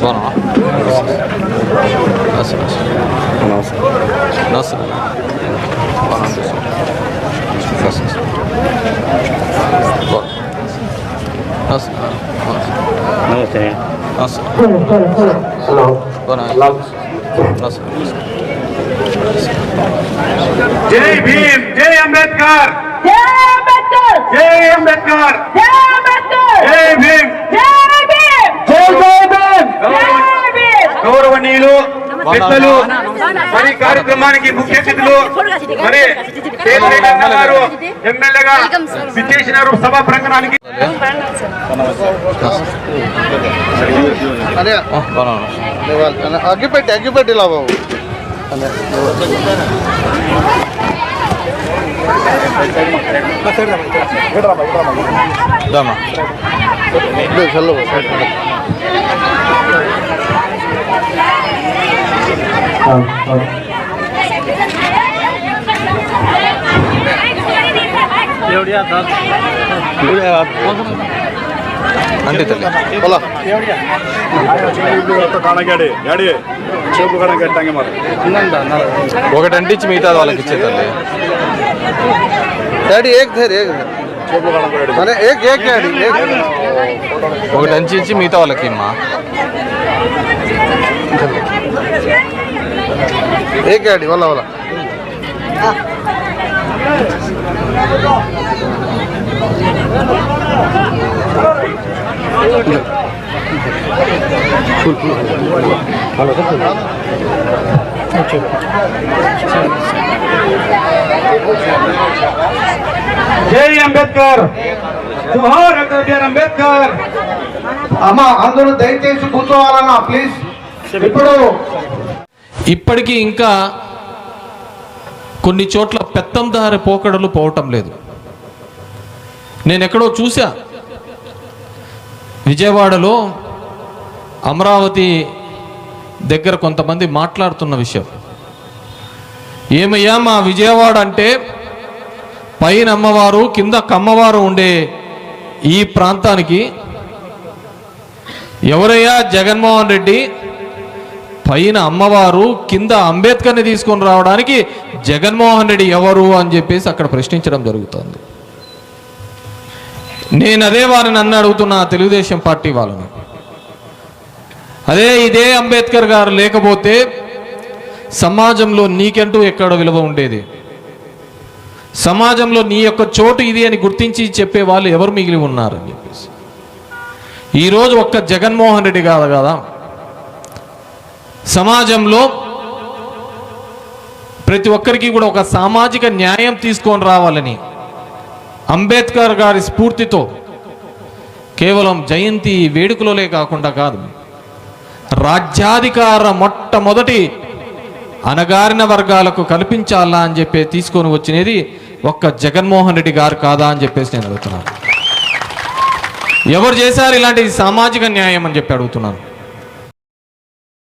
Sonra? Nasıl? Nasıl? Nasıl? Bana Nasıl? Zor. Nasıl? Namaste. Nasıl? Hello. Bana. Nasıl? Jai Bhim! Jai Ambedkar! Jai Ambedkar! Jai Ambedkar! Jai స్వామిలు పెద్దలు మరి కార్యక్రమానికి ముఖ్య అతిథులు మరి గారు ఎమ్మెల్యేగా విచ్చేసినారు సభా ప్రాంగణానికి. అగ్గిపెట్టి అగ్గిపెట్టి లాబాబు బాబు. అంటే కాణగాడి యాడి చూపు కట్టంగా మరి ఒకటి అంటించి మిగతా వాళ్ళకి ఇచ్చే తల్లి డాడీ ఏక్ ధైర్ ఏక్ అరే ఏక్ ఏక్ డాడీ ఒకటి అంటించి మిగతా వాళ్ళకి అమ్మా एक गाड़ी वाला वाला फुल फुल हेलो सर జై అంబేద్కర్. జోహార్ డాక్టర్ బిఆర్ అంబేద్కర్. అమ్మ అందరూ దయచేసి కూర్చోవాలన్నా ప్లీజ్ ఇప్పుడు ఇప్పటికీ ఇంకా కొన్ని చోట్ల పెత్తందారి పోకడలు పోవటం లేదు. నేను ఎక్కడో చూసా విజయవాడలో అమరావతి దగ్గర కొంతమంది మాట్లాడుతున్న విషయం. ఏమయ్యా మా విజయవాడ అంటే పైన అమ్మవారు కింద కమ్మవారు ఉండే ఈ ప్రాంతానికి ఎవరయ్యా జగన్మోహన్ రెడ్డి పైన అమ్మవారు కింద అంబేద్కర్ని తీసుకొని రావడానికి జగన్మోహన్ రెడ్డి ఎవరు అని చెప్పేసి అక్కడ ప్రశ్నించడం జరుగుతుంది. నేను అదే వారిని నన్ను అడుగుతున్నా తెలుగుదేశం పార్టీ వాళ్ళని. అదే ఇదే అంబేద్కర్ గారు లేకపోతే సమాజంలో నీకంటూ ఎక్కడ విలువ ఉండేది. సమాజంలో నీ యొక్క చోటు ఇది అని గుర్తించి చెప్పే వాళ్ళు ఎవరు మిగిలి ఉన్నారని చెప్పేసి. ఈరోజు ఒక్క జగన్మోహన్ రెడ్డి కాదు కదా. సమాజంలో ప్రతి ఒక్కరికి కూడా ఒక సామాజిక న్యాయం తీసుకొని రావాలని అంబేద్కర్ గారి స్ఫూర్తితో కేవలం జయంతి వేడుకలోనే కాకుండా కాదు రాజ్యాధికార మొట్టమొదటి అణగారిన వర్గాలకు కల్పించాలా అని చెప్పి తీసుకొని వచ్చినది ఒక్క జగన్మోహన్ రెడ్డి గారు కాదా అని చెప్పేసి నేను అడుగుతున్నాను. ఎవరు చేశారు ఇలాంటి సామాజిక న్యాయం అని చెప్పి అడుగుతున్నాను.